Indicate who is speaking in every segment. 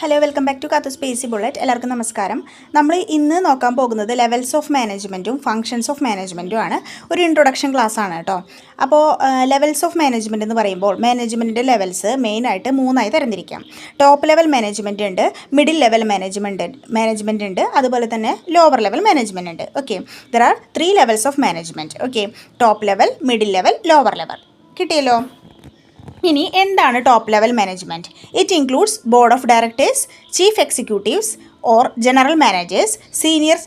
Speaker 1: Hello welcome back to കാത്തു സ്പേസി ബുള്ളറ്റ് എല്ലാവർക്കും നമസ്കാരം. നമ്മൾ ഇന്ന് നോക്കാൻ പോകുന്നത് ലെവൽസ് ഓഫ് മാനേജ്മെന്റും ഫങ്ഷൻസ് ഓഫ് മാനേജ്മെന്റും ആണ്. ഒരു ഇൻട്രൊഡക്ഷൻ ക്ലാസ് ആണ് കേട്ടോ. അപ്പോൾ ലെവൽസ് ഓഫ് മാനേജ്മെന്റ് എന്ന് പറയുമ്പോൾ മാനേജ്മെന്റിന്റെ ലെവൽസ് മെയിനായിട്ട് മൂന്നായി തരംതിരിക്കാം. ടോപ്പ് ലെവൽ മാനേജ്മെന്റ് ഉണ്ട് മിഡിൽ ലെവൽ മാനേജ്മെന്റ് മാനേജ്മെന്റ് ഉണ്ട് അതുപോലെ തന്നെ ലോവർ ലെവൽ മാനേജ്മെന്റ് ഉണ്ട്. Okay there are three levels of management okay top level middle level lower level കിട്ടിയല്ലോ? ഇനി എന്താണ് top level management it includes board of directors chief executives or general managers senior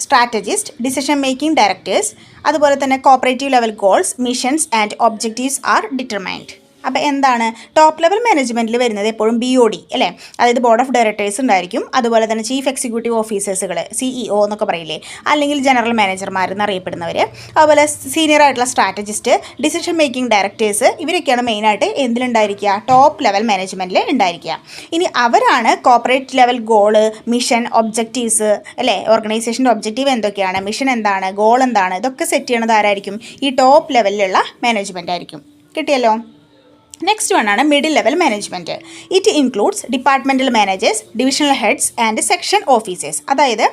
Speaker 1: strategist decision making directors അതുപോലെ തന്നെ cooperative level goals missions and objectives are determined അപ്പോൾ എന്താണ്? Top level മാനേജ്മെന്റിൽ വരുന്നത് എപ്പോഴും ബി ഒ ഡി അല്ലേ? അതായത് board of directors ഉണ്ടായിരിക്കും. അതുപോലെ തന്നെ ചീഫ് എക്സിക്യൂട്ടീവ് ഓഫീസേഴ്സുകൾ സിഇഒ എന്നൊക്കെ പറയില്ലേ? അല്ലെങ്കിൽ ജനറൽ മാനേജർമാർ എന്നറിയപ്പെടുന്നവർ അതുപോലെ സീനിയർ ആയിട്ടുള്ള സ്ട്രാറ്റജിസ്റ്റ് ഡിസിഷൻ മേക്കിംഗ് ഡയറക്ടേഴ്സ് ഇവരൊക്കെയാണ് മെയിനായിട്ട് എന്തിലുണ്ടായിരിക്കുക? ടോപ്പ് ലെവൽ മാനേജ്മെന്റിൽ ഉണ്ടായിരിക്കുക. ഇനി അവരാണ് corporate level goal mission objectives അല്ലേ? ഓർഗനൈസേഷന്റെ ഒബ്ജക്റ്റീവ് എന്തൊക്കെയാണ്? മിഷൻ എന്താണ്? ഗോൾ എന്താണ്? ഇതൊക്കെ സെറ്റ് ചെയ്യണത് ആരായിരിക്കും? ഈ ടോപ്പ് ലെവലിലുള്ള മാനേജ്മെന്റ് ആയിരിക്കും. കിട്ടിയല്ലോ? നെക്സ്റ്റ് വൺ ആണ് middle level management it includes departmental managers divisional heads and section officers അതായത്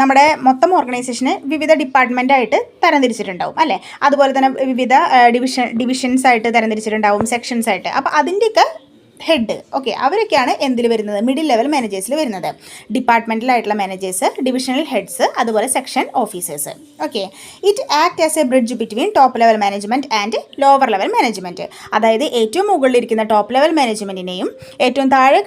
Speaker 1: നമ്മുടെ മൊത്തം ഓർഗനൈസേഷന് വിവിധ ഡിപ്പാർട്ട്മെന്റായിട്ട് തരംതിരിച്ചിട്ടുണ്ടാവും അല്ലേ? അതുപോലെ തന്നെ വിവിധ ഡിവിഷൻ ഡിവിഷൻസ് ആയിട്ട് തരംതിരിച്ചിട്ടുണ്ടാവും സെക്ഷൻസ് ആയിട്ട്. അപ്പോൾ അതിന്റെയൊക്കെ ഹെഡ് ഓക്കെ അവരൊക്കെയാണ് എന്തിൽ വരുന്നത്? മിഡിൽ ലെവൽ മാനേജേഴ്സിൽ വരുന്നത്. ഡിപ്പാർട്ട്മെന്റലായിട്ടുള്ള മാനേജേഴ്സ് ഡിവിഷണൽ ഹെഡ്സ് അതുപോലെ section officers okay it act as a bridge between top level management and lower level management അതായത് ഏറ്റവും മുകളിലിരിക്കുന്ന ടോപ്പ് ലെവൽ മാനേജ്മെന്റിനെയും ഏറ്റവും താഴെ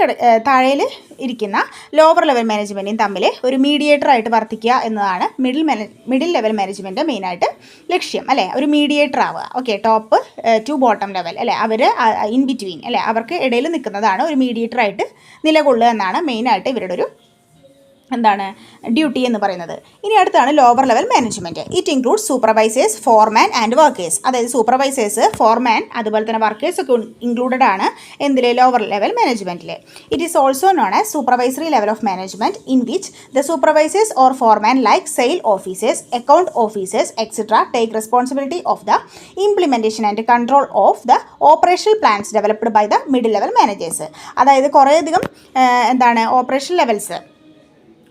Speaker 1: താഴെയിൽ ഇരിക്കുന്ന ലോവർ ലെവൽ മാനേജ്മെന്റിനും തമ്മിൽ ഒരു മീഡിയേറ്ററായിട്ട് വർത്തിക്കുക എന്നതാണ് മിഡിൽ മിഡിൽ ലെവൽ മാനേജ്മെന്റ് മെയിനായിട്ട് ലക്ഷ്യം അല്ലേ? ഒരു മീഡിയേറ്റർ ആവുക. Okay top to bottom level അല്ലേ? അവർ ഇൻ ബിറ്റ്വീൻ അല്ലേ? അവർക്ക് ഇടയിൽ നിൽക്കുന്നതാണ് ഒരു മീഡിയേറ്റർ ആയിട്ട് നിലകൊള്ളുക എന്നാണ് മെയിനായിട്ട് ഇവരുടെ ഒരു എന്താണ് ഡ്യൂട്ടി എന്ന് പറയുന്നത്. ഇനി അടുത്താണ് lower level management it include supervisors foreman and workers അതായത് സൂപ്പർവൈസേഴ്സ് ഫോർമാൻ അതുപോലെ തന്നെ വർക്കേഴ്സ് ഒക്കെ ഇൻക്ലൂഡഡ് ആണ് എന്തിൽ ലോവർ ലെവൽ മാനേജ്മെന്റിൽ it is also known as supervisory level of management in which the supervisors or foreman like sale officers account officers etcetera take responsibility of the implementation and control of the operational plans developed by the middle level managers അതായത് കുറേയധികം എന്താണ് operation levels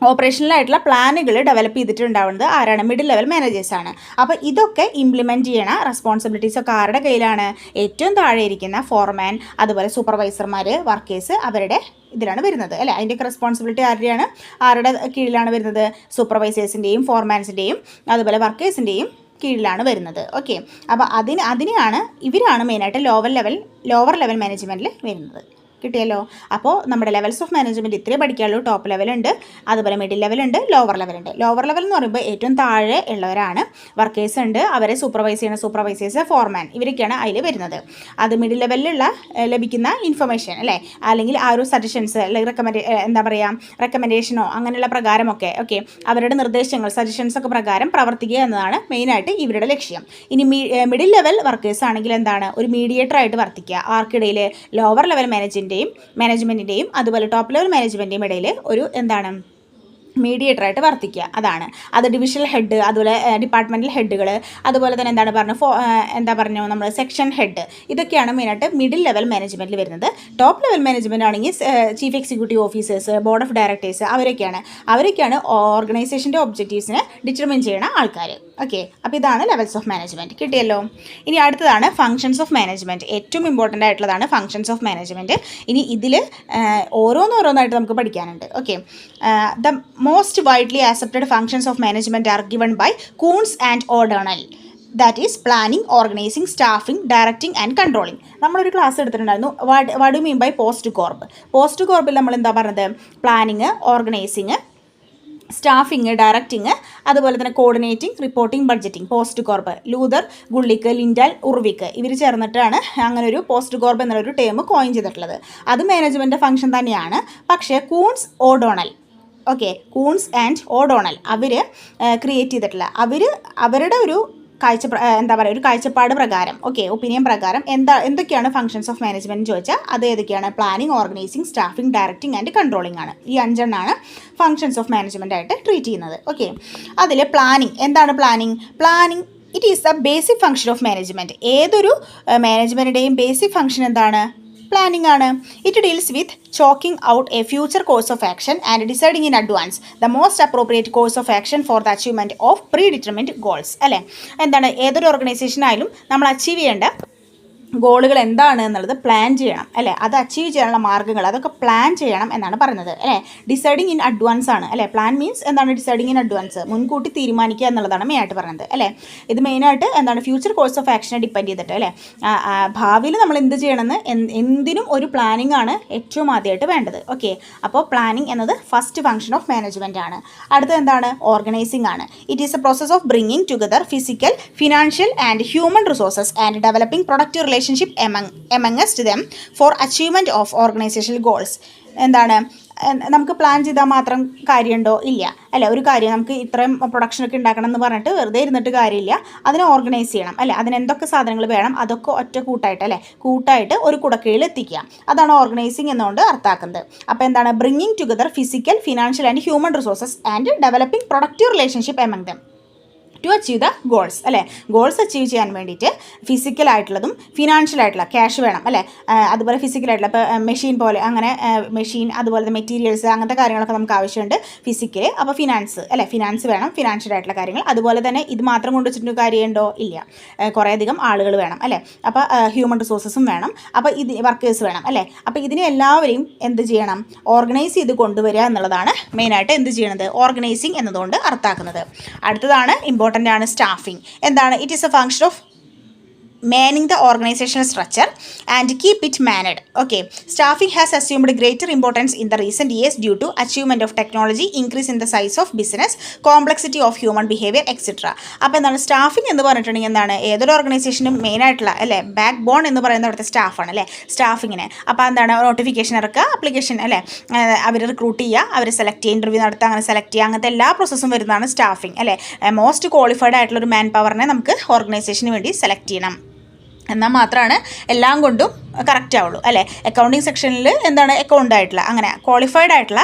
Speaker 1: ഓപ്പറേഷണലായിട്ടുള്ള പ്ലാനുകൾ develop ചെയ്തിട്ടുണ്ടാവുന്നത് ആരാണ്? Middle level managers ആണ്. അപ്പോൾ ഇതൊക്കെ implement ചെയ്യണ responsibilities ഒക്കെ ആരുടെ കയ്യിലാണ്? ഏറ്റവും താഴെ ഇരിക്കുന്ന ഫോർമാൻ അതുപോലെ സൂപ്പർവൈസർമാർ വർക്കേഴ്സ് അവരുടെ ഇതിലാണ് വരുന്നത്. അല്ലേ? അതിന്റെയൊക്കെ റെസ്പോൺസിബിലിറ്റി ആരുടെയാണ്? ആരുടെ കീഴിലാണ് വരുന്നത്? സൂപ്പർവൈസേഴ്സിന്റെയും ഫോർമാൻസിന്റെയും അതുപോലെ വർക്കേഴ്സിന്റെയും കീഴിലാണ് വരുന്നത്. ഓക്കെ അപ്പോൾ അതിന് അതിനെയാണ് ഇവരാണ് മെയിനായിട്ട് ലോവർ ലെവൽ ലോവർ ലെവൽ മാനേജ്മെന്റിൽ വരുന്നത്. കിട്ടിയല്ലോ. അപ്പോൾ നമ്മുടെ ലെവൽസ് ഓഫ് മാനേജ്മെന്റ് ഇത്രേ പഠിക്കാനുള്ളൂ. ടോപ്പ് ലെവലുണ്ട് അതുപോലെ മിഡിൽ ലെവലുണ്ട് ലോവർ ലെവലുണ്ട് ലോവർ ലെവൽ എന്ന് പറയുമ്പോൾ ഏറ്റവും താഴെ ഉള്ളവരാണ്. വർക്കേഴ്സ് ഉണ്ട്. അവരെ സൂപ്പർവൈസ് ചെയ്യുന്ന സൂപ്പർവൈസേഴ്സ് ഫോർമാൻ ഇവരൊക്കെയാണ് അതിൽ വരുന്നത്. അത് മിഡിൽ ലെവലിലുള്ള ലഭിക്കുന്ന ഇൻഫർമേഷൻ അല്ലേ? അല്ലെങ്കിൽ ആ ഒരു സജഷൻസ് അല്ലെങ്കിൽ റെക്കമെൻഡ് എന്താ പറയുക റെക്കമെൻഡേഷനോ അങ്ങനെയുള്ള പ്രകാരമൊക്കെ ഓക്കെ അവരുടെ നിർദ്ദേശങ്ങൾ സജഷൻസ് ഒക്കെ പ്രകാരം പ്രവർത്തിക്കുക എന്നതാണ് മെയിനായിട്ട് ഇവരുടെ ലക്ഷ്യം. ഇനി മിഡിൽ ലെവൽ വർക്കേഴ്സ് ആണെങ്കിൽ എന്താണ്? ഒരു മീഡിയേറ്റർ ആയിട്ട് വർത്തിക്കുക. ആർക്കിടയിൽ ലോവർ ലെവൽ മാനേജിന്റെയും മാനേജ്മെന്റിന്റെയും അതുപോലെ ടോപ്പ് ലെവൽ മാനേജ്മെന്റിന്റെയും ഇടയിൽ ഒരു എന്താണ് മീഡിയേറ്റർ ആയിട്ട് വർത്തിക്കുക. അതാണ്. അത് ഡിവിഷണൽ ഹെഡ് അതുപോലെ ഡിപ്പാർട്ട്മെന്റൽ ഹെഡുകൾ അതുപോലെ തന്നെ എന്താണ് പറഞ്ഞത് ഫോ എന്താ പറഞ്ഞു നമ്മൾ സെക്ഷൻ ഹെഡ് ഇതൊക്കെയാണ് മെയിനായിട്ട് മിഡിൽ ലെവൽ മാനേജ്മെന്റിൽ വരുന്നത്. ടോപ്പ് ലെവൽ മാനേജ്മെന്റ് ആണെങ്കിൽ chief executive officers board of directors അവരൊക്കെയാണ്. അവരൊക്കെയാണ് ഓർഗനൈസേഷന്റെ ഒബ്ജക്റ്റീവ്സിനെ ഡിറ്റർമിൻ ചെയ്യണ ആൾക്കാർ ഓക്കെ? അപ്പോൾ ഇതാണ് ലെവൽസ് ഓഫ് മാനേജ്മെന്റ് കിട്ടിയല്ലോ? ഇനി അടുത്തതാണ് ഫങ്ഷൻസ് ഓഫ് മാനേജ്മെന്റ് ഏറ്റവും ഇമ്പോർട്ടന്റ് ആയിട്ടുള്ളതാണ് ഫങ്ഷൻസ് ഓഫ് മാനേജ്മെന്റ് ഇനി ഇതിൽ ഓരോന്നോരോന്നായിട്ട് നമുക്ക് പഠിക്കാനുണ്ട്. Okay? The most widely accepted functions of management are given by Koontz and O'Donnell that is planning organising staffing directing and controlling നമ്മളൊരു ക്ലാസ് എടുത്തിട്ടുണ്ടായിരുന്നു. What what mean by POSDCORB post കോർപ്പിൽ നമ്മൾ എന്താ പറഞ്ഞത്? പ്ലാനിങ് ഓർഗനൈസിങ് സ്റ്റാഫിങ് ഡയറക്റ്റിങ് അതുപോലെ തന്നെ coordinating reporting budgeting POSDCORB Luther Gulick Lyndall Urwick. ഇവർ ചേർന്നിട്ടാണ് അങ്ങനെ ഒരു പോസ്റ്റ് കോർപ്പ് എന്നുള്ളൊരു ടേം കോയിൻ ചെയ്തിട്ടുള്ളത്. അത് മാനേജ്മെന്റ് ഫംഗ്ഷൻ തന്നെയാണ്. പക്ഷേ Koontz O'Donnell okay Koontz and O'Donnell our create ചെയ്തിട്ടുള്ള അവർ അവരുടെ ഒരു കാഴ്ച എന്താ പറയുക ഒരു കാഴ്ചപ്പാട് പ്രകാരം ഓക്കെ ഒപ്പീനിയൻ പ്രകാരം എന്താ എന്തൊക്കെയാണ് ഫംഗ്ഷൻസ് ഓഫ് മാനേജ്മെന്റ് ചോദിച്ചാൽ അത് ഏതൊക്കെയാണ്? Planning organising staffing directing and controlling ആണ്. ഈ അഞ്ചെണ്ണാണ് ഫംഗ്ഷൻസ് ഓഫ് മാനേജ്മെന്റ് ആയിട്ട് ട്രീറ്റ് ചെയ്യുന്നത് ഓക്കെ അതിൽ പ്ലാനിങ് എന്താണ് planning planning it is a basic function of management ഏതൊരു മാനേജ്മെന്റിന്റെയും ബേസിക് ഫംഗ്ഷൻ എന്താണ്? പ്ലാനിംഗ് ആണ്. It deals with chalking out a future course of action and deciding in advance the most appropriate course of action for the achievement of predetermined goals അല്ലേ? എന്താണ്? ഏതൊരു ഓർഗനൈസേഷനായാലും നമ്മൾ achieve ചെയ്യേണ്ട ഗോളുകൾ എന്താണ് എന്നുള്ളത് പ്ലാൻ ചെയ്യണം അല്ലേ? അത് അച്ചീവ് ചെയ്യാനുള്ള മാർഗങ്ങൾ അതൊക്കെ പ്ലാൻ ചെയ്യണം എന്നാണ് പറയുന്നത് അല്ലേ? ഡിസൈഡിങ് ഇൻ അഡ്വാൻസ് ആണ് അല്ലേ? പ്ലാൻ മീൻസ് എന്താണ് ഡിസൈഡിങ് ഇൻ അഡ്വാൻസ് മുൻകൂട്ടി തീരുമാനിക്കുക എന്നുള്ളതാണ് മെയിനായിട്ട് പറയുന്നത് അല്ലേ? ഇത് മെയിനായിട്ട് എന്താണ് ഫ്യൂച്ചർ കോഴ്സ് ഓഫ് ആക്ഷനെ ഡിപ്പെൻഡ് ചെയ്തിട്ട് അല്ലേ? ഭാവിയിൽ നമ്മൾ എന്ത് ചെയ്യണമെന്ന് എന്തിനും ഒരു പ്ലാനിംഗ് ആണ് ഏറ്റവും ആദ്യമായിട്ട് വേണ്ടത് ഓക്കെ അപ്പോൾ പ്ലാനിങ് എന്നത് ഫസ്റ്റ് ഫംഗ്ഷൻ ഓഫ് മാനേജ്മെന്റ് ആണ്. അടുത്തത് എന്താണ്? ഓർഗനൈസിംഗ് ആണ്. It is a process of bringing together physical financial and human resources and developing productive relationship among amongst them for achievement of organisation goals എന്താണ്? നമുക്ക് plan ചെയ്താൽ മാത്രം കാര്യമുണ്ടോ? ഇല്ല. അല്ല ഒരു കാര്യം നമുക്ക് ഇത്രയും പ്രൊഡക്ഷനൊക്കെ ഉണ്ടാക്കണം എന്ന് പറഞ്ഞിട്ട് വെറുതെ ഇരുന്നിട്ട് കാര്യമില്ല. അതിനെ ഓർഗനൈസ് ചെയ്യണം. അല്ലെ? അതിന് എന്തൊക്കെ സാധനങ്ങൾ വേണം? അതൊക്കെ ഒറ്റ കൂട്ടായിട്ട് അല്ലേ? കൂട്ടായിട്ട് ഒരു കുടക്കീഴിൽ എത്തിക്കുക. അതാണ് ഓർഗനൈസിങ് എന്നുകൊണ്ട് അർത്ഥാക്കുന്നത് അപ്പോൾ എന്താണ്? Bringing together physical financial and human resources and developing productive relationship among them to achieve the goals അല്ലേ? ഗോൾസ് അച്ചീവ് ചെയ്യാൻ വേണ്ടിയിട്ട് ഫിസിക്കലായിട്ടുള്ളതും ഫിനാൻഷ്യൽ ആയിട്ടുള്ള ക്യാഷ് വേണം അല്ലേ? അതുപോലെ ഫിസിക്കലായിട്ടുള്ള ഇപ്പോൾ മെഷീൻ പോലെ അങ്ങനെ മെഷീൻ അതുപോലെ മെറ്റീരിയൽസ് അങ്ങനത്തെ കാര്യങ്ങളൊക്കെ നമുക്ക് ആവശ്യമുണ്ട് ഫിസിക്കൽ അപ്പോൾ ഫിനാൻസ് അല്ലേ? ഫിനാൻസ് വേണം ഫിനാൻഷ്യൽ ആയിട്ടുള്ള കാര്യങ്ങൾ. അതുപോലെ തന്നെ ഇത് മാത്രം കൊണ്ട് വെച്ചിട്ട് കാര്യമുണ്ടോ? ഇല്ല. കുറേയധികം ആളുകൾ വേണം അല്ലേ? അപ്പോൾ ഹ്യൂമൻ റിസോഴ്സസും വേണം. അപ്പോൾ ഇത് വർക്കേഴ്സ് വേണം അല്ലേ? അപ്പോൾ ഇതിനെ എല്ലാവരെയും എന്ത് ചെയ്യണം? ഓർഗനൈസ് ചെയ്ത് കൊണ്ടുവരിക എന്നുള്ളതാണ് മെയിനായിട്ട് എന്ത് ചെയ്യണത്? ഓർഗനൈസിങ് എന്നതുകൊണ്ട് അർത്ഥാക്കുന്നത് അടുത്തതാണ് ഇമ്പോർട്ടന്റ് ആണ് സ്റ്റാഫിംഗ് എന്താണ്? It is a function of manning the organisation structure and keep it manned okay staffing has assumed greater importance in the recent years due to achievement of technology increase in the size of business complexity of human behaviour etc അപ്പോൾ എന്താണ്? Staffing എന്ന് പറഞ്ഞിട്ടുണ്ടെങ്കിൽ എന്താണ്? ഏതൊരു ഓർഗനൈസേഷനും main ആയിട്ടുള്ള അല്ലേ? Back bone എന്ന് പറയുന്ന അവിടുത്തെ സ്റ്റാഫാണ് അല്ലേ? സ്റ്റാഫിങ്ങിന് അപ്പോൾ എന്താണ്? നോട്ടിഫിക്കേഷൻ ഇറക്കുക അപ്ലിക്കേഷൻ അല്ലേ? അവർ റിക്രൂട്ട് ചെയ്യുക അവർ സെലക്ട് ചെയ്യുക ഇന്റർവ്യൂ നടത്തുക അങ്ങനെ സെലക്ട് ചെയ്യുക അങ്ങനത്തെ എല്ലാ പ്രോസസ്സും വരുന്നതാണ് സ്റ്റാഫിംഗ് അല്ലേ? മോസ്റ്റ് ക്വാളിഫൈഡ് ആയിട്ടുള്ള ഒരു മാൻ പവറിനെ നമുക്ക് ഓർഗനൈസേഷന് വേണ്ടി സെലക്ട് ചെയ്യണം. എന്നാൽ മാത്രമാണ് എല്ലാം കൊണ്ടും കറക്റ്റ് ആവുള്ളൂ അല്ലേ? അക്കൗണ്ടിങ് സെക്ഷനിൽ എന്താണ് അക്കൗണ്ട് ആയിട്ടുള്ള അങ്ങനെ ക്വാളിഫൈഡ് ആയിട്ടുള്ള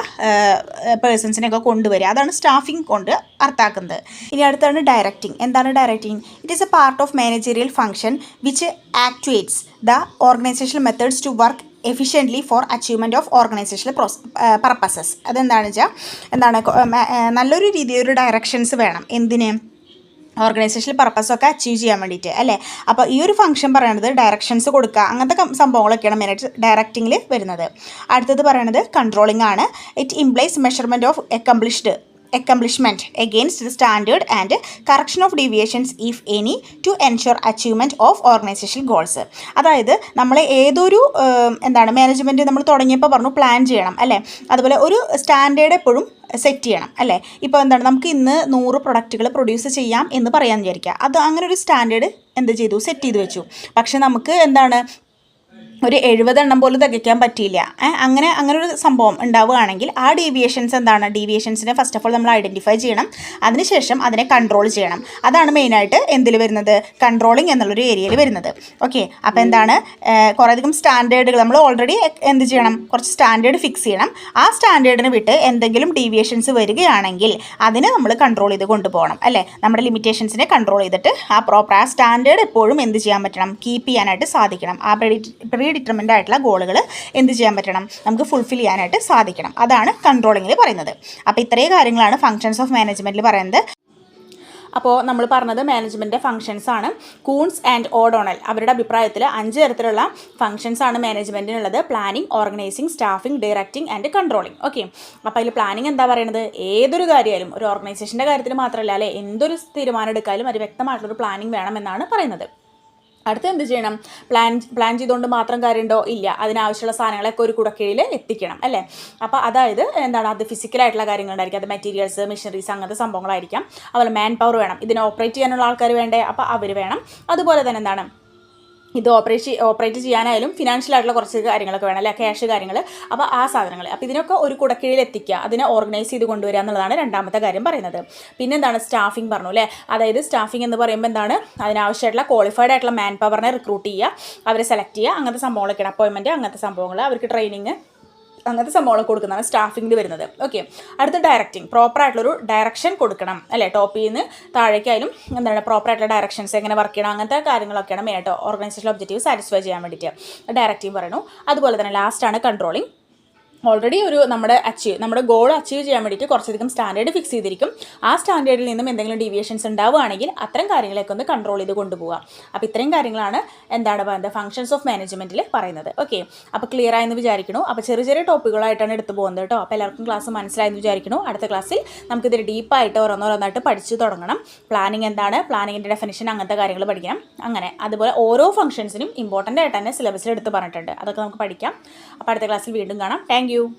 Speaker 1: പേഴ്സൺസിനെയൊക്കെ കൊണ്ടുവരിക. അതാണ് സ്റ്റാഫിംഗ് കൊണ്ട് അർത്ഥാക്കുന്നത്. ഇനി അടുത്താണ് ഡയറക്റ്റിംഗ് എന്താണ് directing it is a part of managerial function which actuates the organisational methods to work efficiently for achievement of organisational pros purposes അതെന്താണെന്ന് വെച്ചാൽ എന്താണ് നല്ലൊരു രീതിയിൽ ഒരു ഡയറക്ഷൻസ് വേണം. എന്തിന്? ഓർഗനൈസേഷണൽ പർപ്പസൊക്കെ അച്ചീവ് ചെയ്യാൻ വേണ്ടിയിട്ട് അല്ലേ? അപ്പോൾ ഈ ഒരു ഫംഗ്ഷൻ പറയണത് ഡയറക്ഷൻസ് കൊടുക്കുക അങ്ങനത്തെ സംഭവങ്ങളൊക്കെയാണ് മെയിനായിട്ട് ഡയറക്റ്റിംഗിൽ വരുന്നത്. അടുത്തത് പറയണത് കൺട്രോളിംഗ് ആണ്. It implies measurement of accomplished accomplishment against the standard and correction of deviations if any to ensure achievement of organizational goals അതായത് നമ്മൾ ഏതൊരു എന്താണ് മാനേജ്മെന്റ് നമ്മൾ തുടങ്ങിയപ്പോൾ പറഞ്ഞു പ്ലാൻ ചെയ്യണം അല്ലേ? അതുപോലെ ഒരു സ്റ്റാൻഡേർഡ് എപ്പോഴും സെറ്റ് ചെയ്യണം അല്ലേ? ഇപ്പോൾ എന്താണ്? നമുക്ക് ഇന്ന് നൂറ് പ്രൊഡക്റ്റുകൾ പ്രൊഡ്യൂസ് ചെയ്യാം എന്ന് പറയാൻ വിചാരിക്കുക. അത് അങ്ങനെ ഒരു സ്റ്റാൻഡേർഡ് എന്ത് ചെയ്തു? സെറ്റ് ചെയ്ത് വെച്ചു. പക്ഷേ നമുക്ക് എന്താണ്? ഒരു എഴുപതെണ്ണം പോലും തികയ്ക്കാൻ പറ്റിയില്ല. അങ്ങനെ അങ്ങനെ ഒരു സംഭവം ഉണ്ടാവുകയാണെങ്കിൽ ആ ഡീവിയേഷൻസ് എന്താണ്? ഡീവിയേഷൻസിനെ ഫസ്റ്റ് ഓഫ് ഓൾ നമ്മൾ ഐഡന്റിഫൈ ചെയ്യണം. അതിനുശേഷം അതിനെ കൺട്രോൾ ചെയ്യണം. അതാണ് മെയിനായിട്ട് എന്തിൽ വരുന്നത്? കൺട്രോളിങ് എന്നുള്ളൊരു ഏരിയയിൽ വരുന്നത്. ഓക്കെ അപ്പോൾ എന്താണ്? കുറേയധികം സ്റ്റാൻഡേർഡുകൾ നമ്മൾ ഓൾറെഡി എന്ത് ചെയ്യണം? കുറച്ച് സ്റ്റാൻഡേർഡ് ഫിക്സ് ചെയ്യണം. ആ സ്റ്റാൻഡേർഡിന് വിട്ട് എന്തെങ്കിലും ഡീവിയേഷൻസ് വരികയാണെങ്കിൽ അതിനെ നമ്മൾ കൺട്രോൾ ചെയ്ത് കൊണ്ടുപോകണം. അല്ലേ? നമ്മുടെ ലിമിറ്റേഷൻസിനെ കൺട്രോൾ ചെയ്തിട്ട് ആ പ്രോപ്പർ ആ സ്റ്റാൻഡേർഡ് എപ്പോഴും എന്ത് ചെയ്യാൻ പറ്റണം? കീപ്പ് ചെയ്യാനായിട്ട് സാധിക്കണം. ആ പ്രീ പ്രീ ആയിട്ടുള്ള ഗോളുകൾ എന്ത് ചെയ്യാൻ പറ്റണം? നമുക്ക് ഫുൾഫിൽ ചെയ്യാനായിട്ട് സാധിക്കണം. അതാണ് കൺട്രോളിങ്ങിൽ പറയുന്നത്. അപ്പോൾ ഇത്രയും കാര്യങ്ങളാണ് ഫങ്ഷൻസ് ഓഫ് മാനേജ്മെന്റിൽ പറയുന്നത്. അപ്പോൾ നമ്മൾ പറഞ്ഞത് മാനേജ്മെന്റ് ഫങ്ഷൻസ് ആണ്. കൂൺസ് ആൻഡ് ഓഡോണൽ അവരുടെ അഭിപ്രായത്തിൽ അഞ്ച് തരത്തിലുള്ള ഫങ്ഷൻസ് ആണ് മാനേജ്മെന്റിനുള്ളത് planning organising staffing directing and controlling okay അപ്പോൾ അതിൽ പ്ലാനിങ് എന്താ പറയുന്നത് ഏതൊരു കാര്യമായാലും ഒരു ഓർഗനൈസേഷന്റെ കാര്യത്തിൽ മാത്രമല്ല അല്ലേ? എന്തൊരു തീരുമാനം എടുക്കാനും ഒരു വ്യക്തമായിട്ടുള്ളൊരു പ്ലാനിങ് വേണമെന്നാണ് പറയുന്നത്. അടുത്ത് എന്ത് ചെയ്യണം? പ്ലാൻ പ്ലാൻ ചെയ്തുകൊണ്ട് മാത്രം കാര്യമുണ്ടോ ഇല്ല. അതിനാവശ്യമുള്ള സാധനങ്ങളൊക്കെ ഒരു കുടക്കീഴിൽ എത്തിക്കണം അല്ലേ? അപ്പോൾ അതായത് എന്താണ്? അത് ഫിസിക്കലായിട്ടുള്ള കാര്യങ്ങളുണ്ടായിരിക്കും. അത് മെറ്റീരിയൽസ് മെഷീനറീസ് അങ്ങനത്തെ സംഭവങ്ങളായിരിക്കാം. അതുപോലെ മാൻ പവർ വേണം. ഇതിനെ ഓപ്പറേറ്റ് ചെയ്യാനുള്ള ആൾക്കാർ വേണ്ടേ? അപ്പോൾ അവർ വേണം. അതുപോലെ തന്നെ എന്താണ്? ഇത് ഓപ്പറേറ്റ് ഓപ്പറേറ്റ് ചെയ്യാനായാലും ഫിനാൻഷ്യൽ ആയിട്ടുള്ള കുറച്ച് കാര്യങ്ങളൊക്കെ വേണം അല്ലെ? ക്യാഷ് കാര്യങ്ങൾ അപ്പോൾ ആ സാധനങ്ങൾ അപ്പോൾ ഇതിനൊക്കെ ഒരു കുടക്കീഴിൽ എത്തിക്കുക അതിനെ ഓർഗനൈസ് ചെയ്ത് കൊണ്ടുവരിക എന്നുള്ളതാണ് രണ്ടാമത്തെ കാര്യം പറയുന്നത്. പിന്നെ എന്താണ്? സ്റ്റാഫിംഗ് പറഞ്ഞു അല്ലേ? അതായത് സ്റ്റാഫിംഗ് എന്ന് പറയുമ്പോൾ എന്താണ്? അതിനാവശ്യമായിട്ടുള്ള ക്വാളിഫൈഡ് ആയിട്ടുള്ള മാൻ പവറിനെ റിക്രൂട്ട് ചെയ്യുക അവരെ സെലക്ട് ചെയ്യുക അങ്ങനത്തെ സംഭവങ്ങളൊക്കെയാണ് അപ്പോയിൻമെന്റ് അങ്ങനത്തെ സംഭവങ്ങൾ അവർക്ക് ട്രെയിനിങ് അങ്ങനത്തെ സംഭവങ്ങളൊക്കെ കൊടുക്കുന്നതാണ് സ്റ്റാഫിങ്ങിൽ വരുന്നത്. ഓക്കെ അടുത്ത ഡയറക്റ്റിംഗ് പ്രോപ്പർ ആയിട്ടുള്ളൊരു ഡയറക്ഷൻ കൊടുക്കണം. അല്ലേ? ടോപ്പിൽ നിന്ന് താഴേക്കായാലും എന്താണ് പ്രോപ്പർ ആയിട്ടുള്ള ഡയറക്ഷൻസ് എങ്ങനെ വർക്ക് ചെയ്യണം അങ്ങനത്തെ കാര്യങ്ങളൊക്കെയാണ് മെയിനായിട്ട് ഓർഗനൈസേഷൻ ഒബ്ജക്റ്റീവ് സാറ്റിസ്ഫൈ ചെയ്യാൻ വേണ്ടിയിട്ട് ഡയറക്റ്റീവ് പറയുന്നു. അതുപോലെ തന്നെ ലാസ്റ്റാണ് കൺട്രോളിങ് ഓൾറെഡി ഒരു നമ്മുടെ അച്ചീവ് നമ്മുടെ ഗോൾ അച്ചീവ് ചെയ്യാൻ വേണ്ടിയിട്ട് കുറച്ചധികം സ്റ്റാൻഡേർഡ് ഫിക്സ് ചെയ്തിരിക്കും. ആ സ്റ്റാൻഡേർഡിൽ നിന്നും എന്തെങ്കിലും ഡീവിയേഷൻസ് ഉണ്ടാവുകയാണെങ്കിൽ അത്തരം കാര്യങ്ങളൊക്കെ ഒന്ന് കൺട്രോൾ ചെയ്ത് കൊണ്ടുപോകുക അപ്പോൾ ഇത്രയും കാര്യങ്ങളാണ് എന്താണ് പറയുന്നത് ഫംഗ്ഷൻസ് ഓഫ് മാനേജ്മെന്റിൽ പറയുന്നത്. ഓക്കെ അപ്പോൾ ക്ലിയർ ആയെന്ന് വിചാരിക്കണു അപ്പോൾ ചെറിയ ചെറിയ ടോപ്പിക്കുകളായിട്ടാണ് എടുത്തു പോകുന്നത് കേട്ടോ. അപ്പോൾ എല്ലാവർക്കും ക്ലാസ് മനസ്സിലായെന്ന് വിചാരിക്കണു അടുത്ത ക്ലാസ്സിൽ നമുക്കിതിൽ ഡീപ്പായിട്ട് ഓരോന്നോരോന്നായിട്ട് പഠിച്ചു തുടങ്ങണം. പ്ലാനിങ് എന്താണ്? പ്ലാനിങ്ങിന്റെ ഡെഫിനിഷൻ അങ്ങനത്തെ കാര്യങ്ങൾ പഠിക്കാം അങ്ങനെ. അതുപോലെ ഓരോ ഫംഗ്ഷൻസിനും ഇമ്പോർട്ടന്റ് ആയിട്ട് തന്നെ സിലബസിൽ എടുത്ത് പറഞ്ഞിട്ടുണ്ട്. അതൊക്കെ നമുക്ക് പഠിക്കാം. അപ്പോൾ അടുത്ത ക്ലാസ്സിൽ വീണ്ടും കാണാം. Thank Brasil.